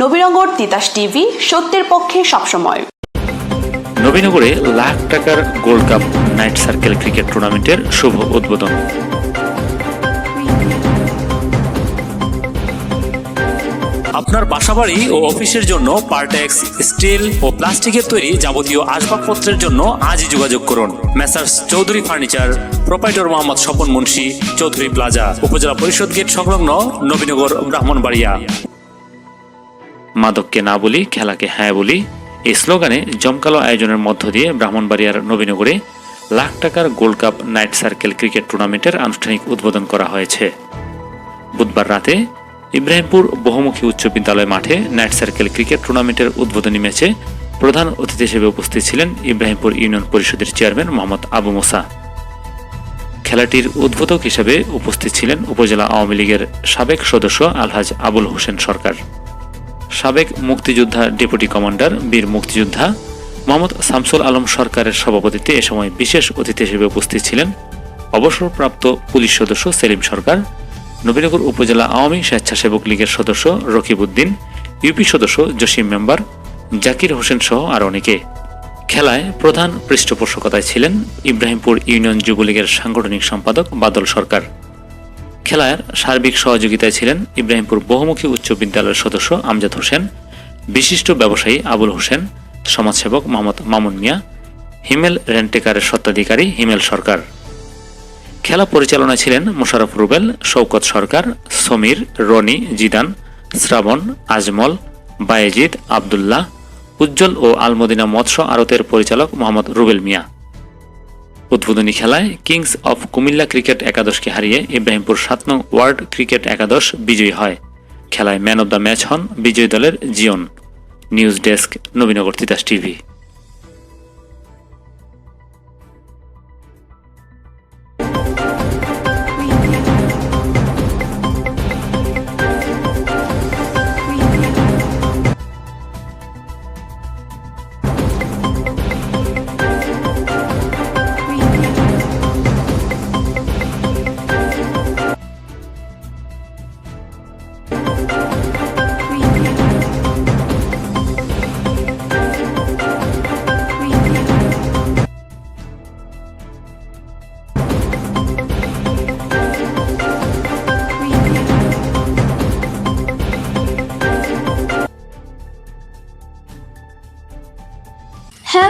Nabinagar Titas TV, সত্যের পক্ষে সবসময়। নবীনগরে লাখ টাকার gold cup night circle cricket টুর্নামেন্টের শুভ উদ্বোধন। আপনার বাসাবাড়ি ও অফিসের জন্য পার্টেক্স, স্টিল ও প্লাস্টিকের তৈরি যাবতীয় আসবাবপত্রের জন্য আজই যোগাযোগ করুন। Messrs Chowdhury furniture, proprietor Mohammad Swapan Munshi, Chowdhury plaza, upazila parishad gate সংলগ্ন নবীনগর ব্রাহ্মণবাড়িয়া। মাদককে না বলি, খেলাকে হ্যাঁ বলি, এই স্লোগানে জমকালো আয়োজনের মধ্য দিয়ে ব্রাহ্মণবাড়িয়ার নবীনগরে লাখ টাকার gold cup night circle cricket টুর্নামেন্টের আনুষ্ঠানিক উদ্বোধন করা হয়েছে। বুধবার রাতে ইব্রাহিমপুর বহুমুখী উচ্চ বিদ্যালয় মাঠে নাইট সার্কেল ক্রিকেট টুর্নামেন্টের উদ্বোধনী ম্যাচে প্রধান অতিথি হিসেবে উপস্থিত ছিলেন ইব্রাহিমপুর ইউনিয়ন পরিষদের চেয়ারম্যান মোহাম্মদ আবু মোসা। খেলাটির উদ্বোধক হিসেবে উপস্থিত ছিলেন উপজেলা আওয়ামী লীগের সাবেক সদস্য আলহাজ আবুল হোসেন সরকার। সাবেক মুক্তিযোদ্ধা ডেপুটি কমান্ডার, বীর মুক্তিযোদ্ধা মোহাম্মদ শামসুল আলম সরকারের সভাপতিত্বে এ সময় বিশেষ অতিথি হিসেবে উপস্থিত ছিলেন অবসরপ্রাপ্ত পুলিশ সদস্য সেলিম সরকার, নবীনগর উপজেলা আওয়ামী স্বেচ্ছাসেবক লীগের সদস্য রকিবউদ্দিন ইউপি সদস্য জসিম মেম্বার, জাকির হোসেন সহ আর অনেকে। খেলায় প্রধান পৃষ্ঠপোষকতায় ছিলেন ইব্রাহিমপুর ইউনিয়ন যুবলীগের সাংগঠনিক সম্পাদক বাদল সরকার। খেলার সার্বিক সহযোগিতায় ছিলেন ইব্রাহিমপুর বহুমুখী উচ্চ বিদ্যালয়ের সদস্য আমজাদ হোসেন, বিশিষ্ট ব্যবসায়ী আবুল হোসেন, সমাজসেবক মোহাম্মদ মামুন মিয়া, হিমেল রেন্টেকারের স্বত্বাধিকারী হিমেল সরকার। খেলা পরিচালনায় ছিলেন মোশারফ রুবেল শৌকত সরকার, সমীর, রনি, জিদান, শ্রাবণ, আজমল, বায়েজিদ, আবদুল্লাহ, উজ্জ্বল ও আলমদিনা মৎস্য আড়তের পরিচালক মোহাম্মদ রুবেল মিয়া। উদ্বোধনী খেলায় কিংস অফ কুমিল্লা ক্রিকেট একাদশকে হারিয়ে ইব্রাহিমপুর সাত নং ওয়ার্ল্ড ক্রিকেট একাদশ বিজয়ী হয়। খেলায় ম্যান অব দ্য ম্যাচ হন বিজয়ী দলের Jion. News desk Nabinagar Titas TV.